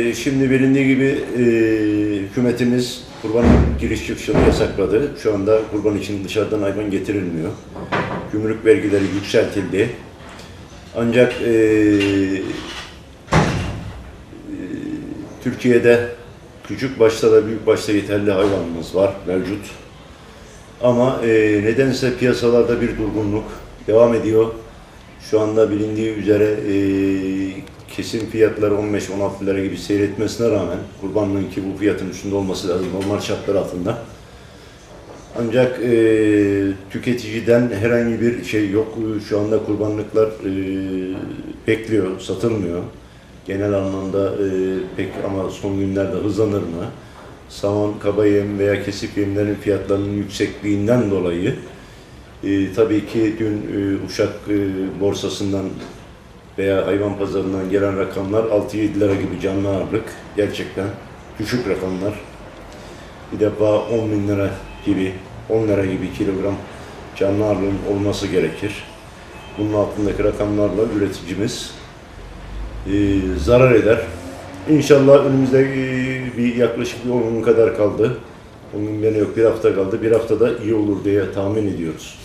E, Şimdi bilindiği gibi e, hükümetimiz kurban giriş çıkışını yasakladı. Şu anda kurban için dışarıdan hayvan getirilmiyor. Gümrük vergileri yükseltildi. Ancak e, e, Türkiye'de küçük başta da büyük başta yeterli hayvanımız var mevcut. Ama e, nedense piyasalarda bir durgunluk devam ediyor. Şu anda bilindiği üzere e, kesim fiyatları 15-16 lira gibi seyretmesine rağmen kurbanlığın ki bu fiyatın üstünde olması lazım normal şartlar altında. Ancak e, tüketiciden herhangi bir şey yok. Şu anda kurbanlıklar e, bekliyor, satılmıyor. Genel anlamda e, pek ama son günlerde hızlanır mı? Saman, kaba yem veya kesip yemlerin fiyatlarının yüksekliğinden dolayı e, tabii ki dün e, Uşak e, borsasından veya hayvan pazarından gelen rakamlar 6-7 lira gibi canlı ağırlık. Gerçekten düşük rakamlar. Bir defa 10 bin lira gibi, 10 lira gibi kilogram canlı ağırlığın olması gerekir. Bunun altındaki rakamlarla üreticimiz e, zarar eder. İnşallah önümüzde e, bir yaklaşık bir 10 gün kadar kaldı. 10 gün gene yok, bir hafta kaldı. Bir haftada iyi olur diye tahmin ediyoruz.